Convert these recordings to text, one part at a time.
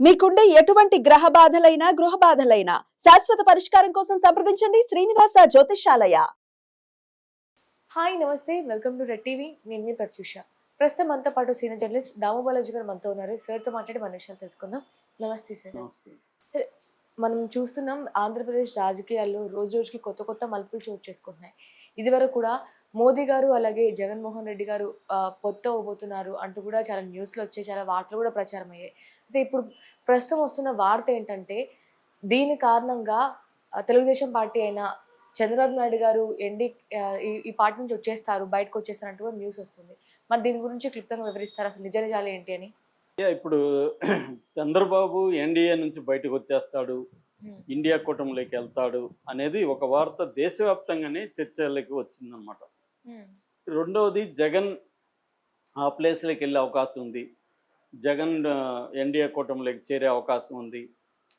మీకుండే ఎటువంటి గ్రహ బాధలైనా గృహ బాధలైనా శాశ్వత పరిష్కారం కోసం సంప్రదించండి శ్రీనివాస జ్యోతిషాలయ హాయ్ నమస్తే. Welcome to Red TV. నేను మీ ప్రత్యూష. ప్రస్తుతం మనతో పాటు సీనియర్ జర్నలిస్ట్ దాము బాలాజీ గారు మనతో ఉన్నారు. సార్తో మాట్లాడి మన విషయాలు తెలుసుకుందాం. నమస్తే సార్. సరే మనం చూస్తున్నాం ఆంధ్రప్రదేశ్ రాజకీయాల్లో రోజు రోజుకి కొత్త కొత్త మలుపులు చోటు చేసుకుంటున్నాయి. ఇదివరకు కూడా మోదీ గారు అలాగే జగన్మోహన్ రెడ్డి గారు పొత్తు అవ్వబోతున్నారు అంటూ కూడా చాలా న్యూస్లో వచ్చాయి. చాలా వార్తలు కూడా ప్రచారం అయ్యాయి అయితే ఇప్పుడు ప్రస్తుతం వస్తున్న వార్త ఏంటంటే దీని కారణంగా తెలుగుదేశం పార్టీ అయిన చంద్రబాబు నాయుడు గారు ఎన్డీ ఆ, ఈ పార్టీ నుంచి వచ్చేస్తారు బయటకు వచ్చేస్తారు అంటూ కూడా న్యూస్ వస్తుంది. మరి దీని గురించి క్లుప్తంగా వివరిస్తారు? అసలు నిజ నిజాలు ఏంటి అని? ఇప్పుడు చంద్రబాబు ఎన్డీఏ నుంచి బయటకు వచ్చేస్తాడు. ఇండియా కూటమిలోకి వెళ్తాడు అనేది ఒక వార్త దేశవ్యాప్తంగానే చర్చలోకి వచ్చిందనమాట రెండవది జగన్ ఆ ప్లేస్లోకి వెళ్ళే అవకాశం ఉంది. జగన్ ఎన్డీఏ కూటమిలోకి చేరే అవకాశం ఉంది.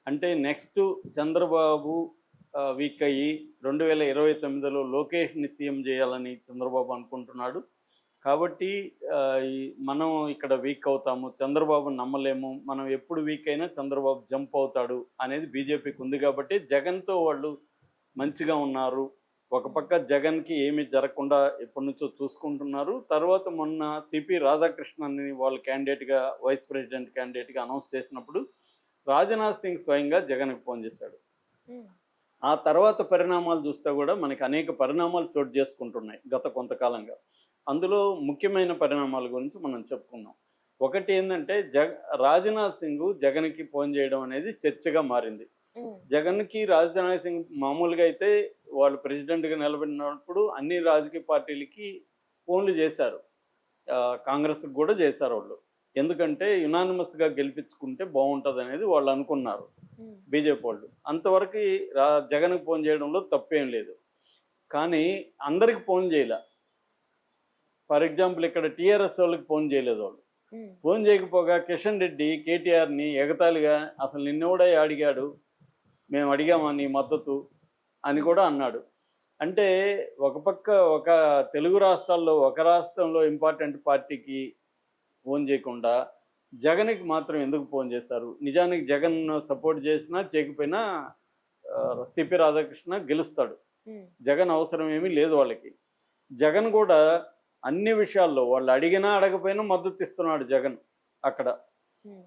అంటే నెక్స్ట్ చంద్రబాబు వీక్ అయ్యి రెండు వేల ఇరవై తొమ్మిదిలో లోకేష్ని సీఎం చేయాలని చంద్రబాబు అనుకుంటున్నాడు. కాబట్టి మనం ఇక్కడ వీక్ అవుతాము చంద్రబాబు నమ్మలేము మనం ఎప్పుడు వీక్ అయినా చంద్రబాబు జంప్ అవుతాడు అనేది బీజేపీకి ఉంది కాబట్టి జగన్తో వాళ్ళు మంచిగా ఉన్నారు. ఒక పక్క జగన్కి ఏమీ జరగకుండా ఎప్పటి నుంచో చూసుకుంటున్నారు. తర్వాత మొన్న సిపి రాధాకృష్ణన్ని వాళ్ళు క్యాండిడేట్గా వైస్ ప్రెసిడెంట్ క్యాండిడేట్గా అనౌన్స్ చేసినప్పుడు రాజ్నాథ్ సింగ్ స్వయంగా జగన్కి ఫోన్ చేశాడు. ఆ తర్వాత పరిణామాలు చూస్తే కూడా మనకి అనేక పరిణామాలు చోటు చేసుకుంటున్నాయి గత కొంతకాలంగా. అందులో ముఖ్యమైన పరిణామాల గురించి మనం చెప్పుకుందాం. ఒకటి ఏంటంటే జగ రాజ్నాథ్ సింగ్ జగన్కి ఫోన్ చేయడం అనేది చర్చగా మారింది. జగన్కి రాజ్నాథ్ సింగ్ మామూలుగా అయితే వాళ్ళు ప్రెసిడెంట్గా నిలబడినప్పుడు అన్ని రాజకీయ పార్టీలకి ఫోన్లు చేశారు. కాంగ్రెస్కి కూడా చేశారు వాళ్ళు. ఎందుకంటే యునానిమస్గా గెలిపించుకుంటే బాగుంటుంది అనేది వాళ్ళు అనుకున్నారు. బీజేపీ వాళ్ళు. అంతవరకు రా జగన్కి ఫోన్ చేయడంలో తప్పేం లేదు. కానీ అందరికి ఫోన్ చేయలే. ఫర్ ఎగ్జాంపుల్ ఇక్కడ టీఆర్ఎస్ వాళ్ళకి ఫోన్ చేయలేదు వాళ్ళు. ఫోన్ చేయకపోగా కిషన్ రెడ్డి కేటీఆర్ని ఎగతాళిగా అసలు నిన్నెవడా అడిగాడు మేము అడిగామా నీ మద్దతు? అని కూడా అన్నాడు. అంటే ఒక పక్క ఒక తెలుగు రాష్ట్రాల్లో ఒక రాష్ట్రంలో ఇంపార్టెంట్ పార్టీకి ఫోన్ చేయకుండా జగన్కి మాత్రం ఎందుకు ఫోన్ చేశారు? నిజానికి జగన్ సపోర్ట్ చేసినా చేయకపోయినా సిపి రాధాకృష్ణ గెలుస్తాడు. జగన్ అవసరం ఏమీ లేదు వాళ్ళకి. జగన్ కూడా అన్ని విషయాల్లో వాళ్ళు అడిగినా అడగపోయినా మద్దతు ఇస్తున్నాడు జగన్ అక్కడ.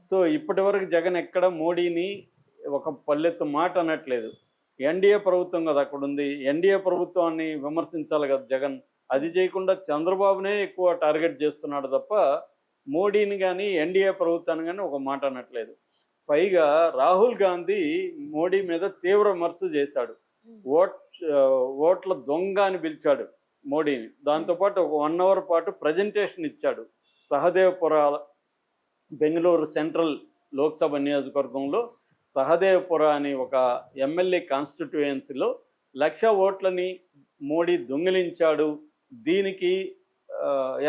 సో ఇప్పటి వరకు జగన్ ఎక్కడ మోడీని ఒక పల్లెత్తు మాట అనట్లేదు. ఎన్డీఏ ప్రభుత్వం కదా అక్కడ ఉంది. ఎన్డీఏ ప్రభుత్వాన్ని విమర్శించాలి కదా జగన్. అది చేయకుండా చంద్రబాబునే ఎక్కువ టార్గెట్ చేస్తున్నాడు తప్ప మోడీని కానీ ఎన్డీఏ ప్రభుత్వాన్ని కానీ ఒక మాట అనట్లేదు. పైగా రాహుల్ గాంధీ మోడీ మీద తీవ్ర విమర్శ చేశాడు. ఓట్ ఓట్ల దొంగ అని పిలిచాడు మోడీని. దాంతోపాటు ఒక వన్ అవర్ పాటు ప్రజెంటేషన్ ఇచ్చాడు. సహదేవపుర బెంగళూరు సెంట్రల్ లోక్సభ నియోజకవర్గంలో సహదేవపుర అని ఒక ఎమ్మెల్యే కాన్స్టిట్యుయెన్సీలో లక్ష ఓట్లని మోడీ దొంగిలించాడు. దీనికి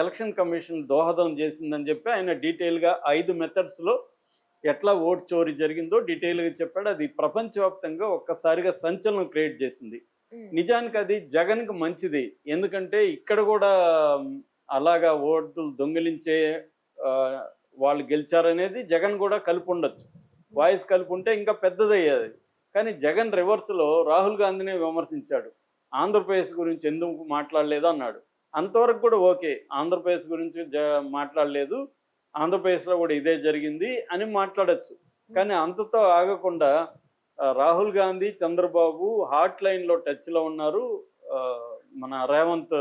ఎలక్షన్ కమిషన్ దోహదం చేసిందని చెప్పి ఆయన డీటెయిల్గా ఐదు మెథడ్స్లో ఎట్లా ఓట్ చోరీ జరిగిందో డీటెయిల్గా చెప్పాడు. అది ప్రపంచవ్యాప్తంగా ఒక్కసారిగా సంచలనం క్రియేట్ చేసింది. నిజానికి అది జగన్కి మంచిది. ఎందుకంటే ఇక్కడ కూడా అలాగా ఓట్లు దొంగిలించే వాళ్ళు గెలిచారనేది జగన్ కూడా కలిపి ఉండొచ్చు. వాయిస్ కలిపి ఉంటే ఇంకా పెద్దదయ్యేది. కానీ జగన్ రివర్స్లో రాహుల్ గాంధీని విమర్శించాడు. ఆంధ్రప్రదేశ్ గురించి ఎందుకు మాట్లాడలేదు అన్నాడు. అంతవరకు కూడా ఓకే ఆంధ్రప్రదేశ్ గురించి జ మాట్లాడలేదు ఆంధ్రప్రదేశ్లో కూడా ఇదే జరిగింది అని మాట్లాడచ్చు. కానీ అంతతో ఆగకుండా రాహుల్ గాంధీ చంద్రబాబు హాట్ లైన్లో టచ్లో ఉన్నారు. మన రేవంత్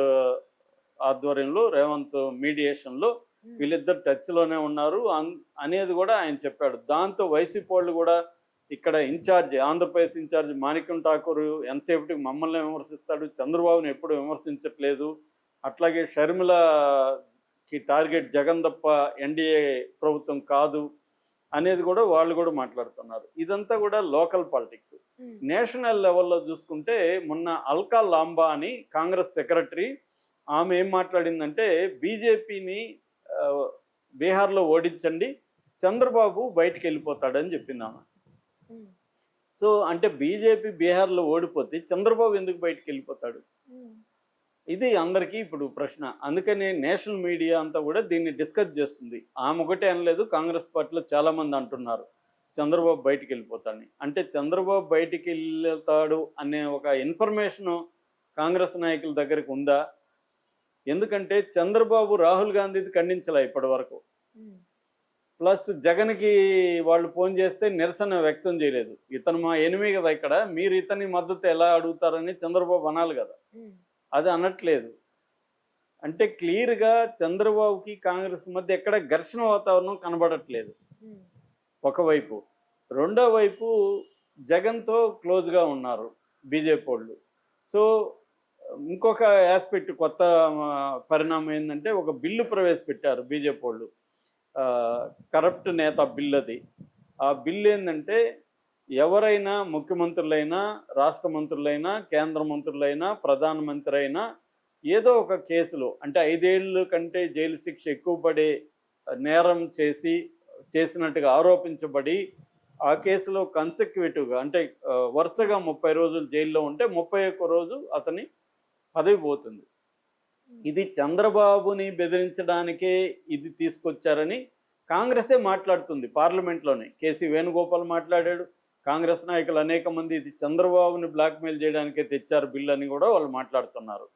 ఆధ్వర్యంలో రేవంత్ మీడియేషన్లో. వీళ్ళిద్దరు టచ్లోనే ఉన్నారు. అన్- అనేది కూడా ఆయన చెప్పాడు. దాంతో వైసీపీ వాళ్ళు కూడా ఇక్కడ ఇన్ఛార్జ్ ఆంధ్రప్రదేశ్ ఇన్ఛార్జ్ మాణిక్యం ఠాకూర్ ఎంతసేపటికి మమ్మల్ని విమర్శిస్తాడు చంద్రబాబుని ఎప్పుడు విమర్శించట్లేదు. అట్లాగే షర్మిలకి టార్గెట్ జగన్ తప్ప ఎన్డీఏ ప్రభుత్వం కాదు అనేది కూడా వాళ్ళు కూడా మాట్లాడుతున్నారు. ఇదంతా కూడా లోకల్ పాలిటిక్స్. నేషనల్ లెవెల్లో చూసుకుంటే మొన్న అల్కా లాంబా అని కాంగ్రెస్ సెక్రటరీ ఆమె ఏం మాట్లాడిందంటే బీజేపీని బీహార్లో ఓడించండి చంద్రబాబు బయటికి వెళ్ళిపోతాడని చెప్పింది ఆమె. సో అంటే బీజేపీ బీహార్లో ఓడిపోతే చంద్రబాబు ఎందుకు బయటికి వెళ్ళిపోతాడు? ఇది అందరికీ ఇప్పుడు ప్రశ్న. అందుకని నేషనల్ మీడియా అంతా కూడా దీన్ని డిస్కస్ చేస్తుంది. ఆమె ఒకటే అనలేదు కాంగ్రెస్ పార్టీలో చాలా మంది అంటున్నారు చంద్రబాబు బయటికి వెళ్ళిపోతాడని. అంటే చంద్రబాబు బయటికి వెళ్తాడు అనే ఒక ఇన్ఫర్మేషన్ కాంగ్రెస్ నాయకుల దగ్గరికి ఉందా? ఎందుకంటే చంద్రబాబు రాహుల్ గాంధీది ఖండించలే ఇప్పటి వరకు. ప్లస్ జగన్కి వాళ్ళు ఫోన్ చేస్తే నిరసన వ్యక్తం చేయలేదు. ఇతను మా ఎనిమి కదా ఇక్కడ మీరు ఇతని మద్దతు ఎలా అడుగుతారని చంద్రబాబు అనాలి కదా. అది అనట్లేదు. అంటే క్లియర్గా చంద్రబాబుకి కాంగ్రెస్ మధ్య ఎక్కడ ఘర్షణ వాతావరణం కనబడట్లేదు. ఒకవైపు. రెండో వైపు జగన్తో క్లోజ్గా ఉన్నారు బీజేపీ వాళ్ళు. సో ఇంకొక ఆస్పెక్ట్ కొత్త పరిణామం ఏంటంటే ఒక బిల్లు ప్రవేశపెట్టారు బీజేపీ వాళ్ళు. కరప్ట్ నేత బిల్ అది. ఆ బిల్ ఏంటంటే ఎవరైనా ముఖ్యమంత్రులైనా రాష్ట్ర మంత్రులైనా కేంద్ర మంత్రులైనా ప్రధానమంత్రి అయినా ఏదో ఒక కేసులో అంటే ఐదేళ్ళు కంటే జైలు శిక్ష ఎక్కువ పడే నేరం చేసి చేసినట్టుగా ఆరోపించబడి ఆ కేసులో కన్సెక్యూటివ్గా అంటే వరుసగా ముప్పై రోజులు జైల్లో ఉంటే ముప్పై ఒక్క రోజు అతని పదవి పోతుంది ఇది చంద్రబాబుని బెదిరించడానికే ఇది తీసుకొచ్చారని కాంగ్రెసే మాట్లాడుతుంది పార్లమెంట్లోనే. కేసీ వేణుగోపాల్ మాట్లాడాడు. కాంగ్రెస్ నాయకులు అనేక మంది ఇది చంద్రబాబుని బ్లాక్మెయిల్ చేయడానికే తెచ్చారు బిల్ అని కూడా వాళ్ళు మాట్లాడుతున్నారు.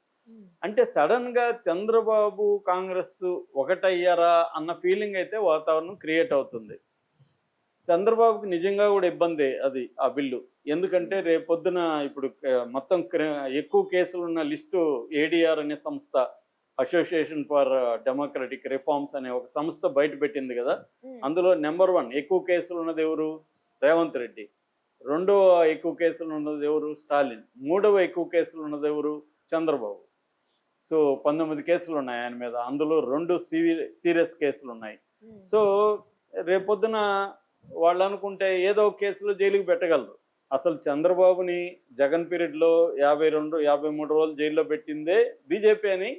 అంటే సడన్గా చంద్రబాబు కాంగ్రెస్ ఒకటయ్యారా అన్న ఫీలింగ్ అయితే వాతావరణం క్రియేట్ అవుతుంది. చంద్రబాబుకి నిజంగా కూడా ఇబ్బంది అది ఆ బిల్లు. ఎందుకంటే రేపొద్దున ఇప్పుడు మొత్తం ఎక్కువ కేసులు ఉన్న లిస్టు ఏడిఆర్ అనే సంస్థ అసోసియేషన్ ఫర్ డెమోక్రటిక్ రిఫార్మ్స్ అనే ఒక సంస్థ బయట పెట్టింది కదా. అందులో నెంబర్ వన్ ఎక్కువ కేసులు ఉన్నది ఎవరు? రేవంత్ రెడ్డి. రెండవ ఎక్కువ కేసులు ఉన్నది ఎవరు? స్టాలిన్. మూడవ ఎక్కువ కేసులు ఉన్నది ఎవరు? చంద్రబాబు. సో పంతొమ్మిది కేసులు ఉన్నాయి ఆయన మీద. అందులో రెండు సీవి- సీరియస్ కేసులు ఉన్నాయి. సో రేపొద్దున వాళ్ళు అనుకుంటే ఏదో కేసులో జైలుకి పెట్టగలరు. అసలు చంద్రబాబుని జగన్ పీరియడ్లో యాభై రెండు యాభై మూడు రోజులు జైల్లో పెట్టిందే బీజేపీ అని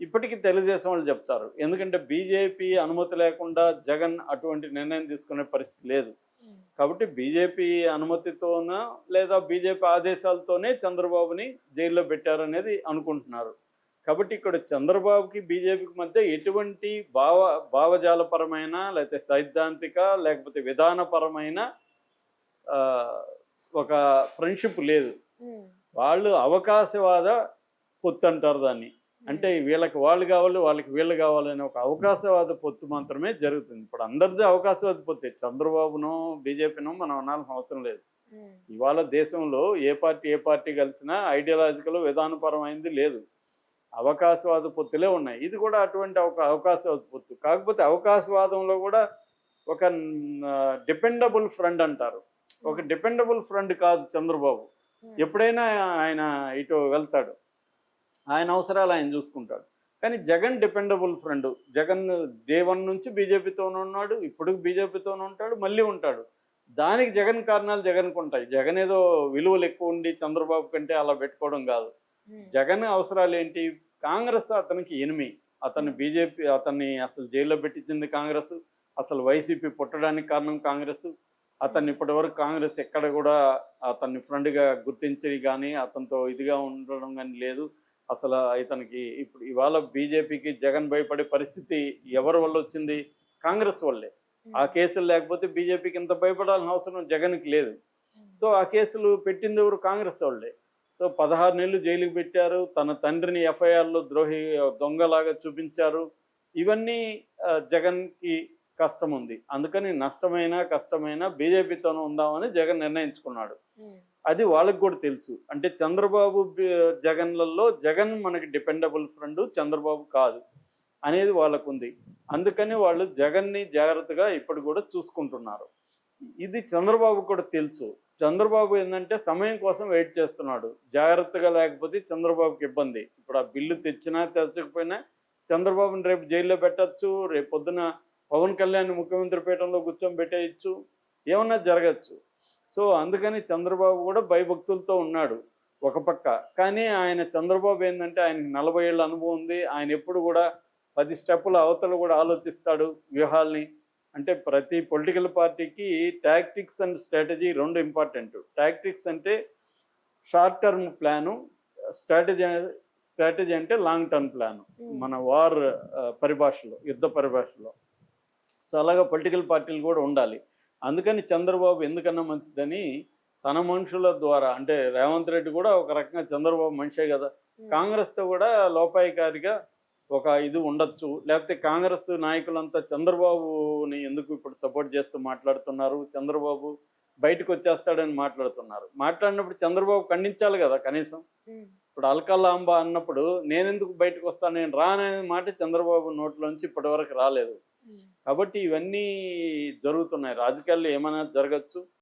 ఇప్పటికీ తెలుగుదేశం వాళ్ళు చెప్తారు. ఎందుకంటే బీజేపీ అనుమతి లేకుండా జగన్ అటువంటి నిర్ణయం తీసుకునే పరిస్థితి లేదు. కాబట్టి బీజేపీ అనుమతితోన లేదా బీజేపీ ఆదేశాలతోనే చంద్రబాబుని జైల్లో పెట్టారనేది అనుకుంటున్నారు. కాబట్టి ఇక్కడ చంద్రబాబుకి బీజేపీకి మధ్య ఎటువంటి భావ భావజాలపరమైన లేకపోతే సైద్ధాంతిక లేకపోతే విధానపరమైన ఒక ఫ్రెండ్షిప్ లేదు. వాళ్ళు అవకాశవాద పొత్తు అంటారు దాన్ని. అంటే వీళ్ళకి వాళ్ళు కావాలి వాళ్ళకి వీళ్ళు కావాలనే ఒక అవకాశవాద పొత్తు మాత్రమే జరుగుతుంది. ఇప్పుడు అందరిది అవకాశవాద పొత్తే చంద్రబాబునో బీజేపీనో మనం అనాల్సిన అవసరం లేదు. ఇవాళ దేశంలో ఏ పార్టీ ఏ పార్టీ కలిసినా ఐడియాలజికల్ విధానపరమైంది లేదు. అవకాశవాద పొత్తులే ఉన్నాయి. ఇది కూడా అటువంటి ఒక అవకాశవాద పొత్తు. కాకపోతే అవకాశవాదంలో కూడా ఒక డిపెండబుల్ ఫ్రెండ్ అంటారు. ఒక డిపెండబుల్ ఫ్రెండ్ కాదు చంద్రబాబు. ఎప్పుడైనా ఆయన ఇటు వెళ్తాడు. ఆయన అవసరాలు ఆయన చూసుకుంటాడు. కానీ Jagan dependable friend Jagan day one నుంచి బీజేపీతోనే ఉన్నాడు. ఇప్పుడు బీజేపీతోనే ఉంటాడు. మళ్ళీ ఉంటాడు. దానికి జగన్ కారణాలు జగన్కు ఉంటాయి. జగన్ ఏదో విలువలు ఎక్కువ ఉండి చంద్రబాబు కంటే అలా పెట్టుకోవడం కాదు. జగన్ అవసరాలు ఏంటి కాంగ్రెస్ అతనికి ఎనిమి. అతన్ని బీజేపీ అతన్ని అసలు జైల్లో పెట్టించింది కాంగ్రెస్. అసలు వైసీపీ పుట్టడానికి కారణం కాంగ్రెస్. అతన్ని ఇప్పటివరకు కాంగ్రెస్ ఎక్కడ కూడా అతన్ని ఫ్రెండ్గా గుర్తించి కానీ అతనితో ఇదిగా ఉండడం కానీ లేదు. అసలు ఇతనికి ఇప్పుడు ఇవాళ బీజేపీకి జగన్ భయపడే పరిస్థితి ఎవరి వల్ల వచ్చింది? కాంగ్రెస్ వల్లే. ఆ కేసులు లేకపోతే బీజేపీకి ఇంత భయపడాల్సిన అవసరం జగన్కి లేదు. సో ఆ కేసులు పెట్టింది ఎవరు? కాంగ్రెస్ వాళ్ళే. సో పదహారు నెలలు జైలుకి పెట్టారు. తన తండ్రిని ఎఫ్ఐఆర్లో ద్రోహి దొంగలాగా చూపించారు. ఇవన్నీ జగన్కి కష్టం ఉంది. అందుకని నష్టమైనా కష్టమైనా బీజేపీతోనే ఉందామని జగన్ నిర్ణయించుకున్నాడు. అది వాళ్ళకి కూడా తెలుసు. అంటే చంద్రబాబు జగన్లలో జగన్ మనకి డిపెండబుల్ ఫ్రెండ్ చంద్రబాబు కాదు అనేది వాళ్ళకు ఉంది అందుకని వాళ్ళు జగన్ని జాగ్రత్తగా ఇప్పుడు కూడా చూసుకుంటున్నారు. ఇది చంద్రబాబు కూడా తెలుసు. చంద్రబాబు ఏంటంటే సమయం కోసం వెయిట్ చేస్తున్నాడు. జాగ్రత్తగా లేకపోతే చంద్రబాబుకి ఇబ్బంది. ఇప్పుడు ఆ బిల్లు తెచ్చినా తెచ్చకపోయినా చంద్రబాబుని రేపు జైల్లో పెట్టచ్చు రేపు పొద్దున పవన్ కళ్యాణ్ ముఖ్యమంత్రి పీఠంలో కూర్చొని పెట్టేయచ్చు ఏమన్నా జరగచ్చు. సో అందుకని చంద్రబాబు కూడా భయభక్తులతో ఉన్నాడు ఒక పక్క. కానీ ఆయన చంద్రబాబు ఏంటంటే ఆయనకి నలభై ఏళ్ళ అనుభవం ఉంది. ఆయన ఎప్పుడు కూడా పది స్టెప్పుల అవతల కూడా ఆలోచిస్తాడు వ్యూహాల్ని. అంటే ప్రతి పొలిటికల్ పార్టీకి టాక్టిక్స్ అండ్ స్ట్రాటజీ రెండు ఇంపార్టెంట్. టాక్టిక్స్ అంటే short term plan strategy strategy అంటే లాంగ్ టర్మ్ ప్లాన్ మన వార్ పరిభాషలో యుద్ధ పరిభాషలో. సో అలాగా పొలిటికల్ పార్టీలు కూడా ఉండాలి. అందుకని చంద్రబాబు ఎందుకన్నా మంచిదని తన మనుషుల ద్వారా అంటే రేవంత్ రెడ్డి కూడా ఒక రకంగా చంద్రబాబు మనిషే కదా. కాంగ్రెస్తో కూడా లోపాయికారిగా ఒక ఇది ఉండొచ్చు. లేకపోతే కాంగ్రెస్ నాయకులంతా చంద్రబాబుని ఎందుకు ఇప్పుడు సపోర్ట్ చేస్తూ మాట్లాడుతున్నారు? చంద్రబాబు బయటకు వచ్చేస్తాడని మాట్లాడుతున్నారు. మాట్లాడినప్పుడు చంద్రబాబు ఖండించాలి కదా కనీసం. ఇప్పుడు అల్కల్లాంబ అన్నప్పుడు నేనెందుకు బయటకు వస్తాను? నేను రాననే మాట చంద్రబాబు నోట్లోంచి ఇప్పటివరకు రాలేదు. కాబట్టి ఇవన్నీ జరుగుతున్నాయి. రాజకీయాల్లో ఏమైనా జరగచ్చు?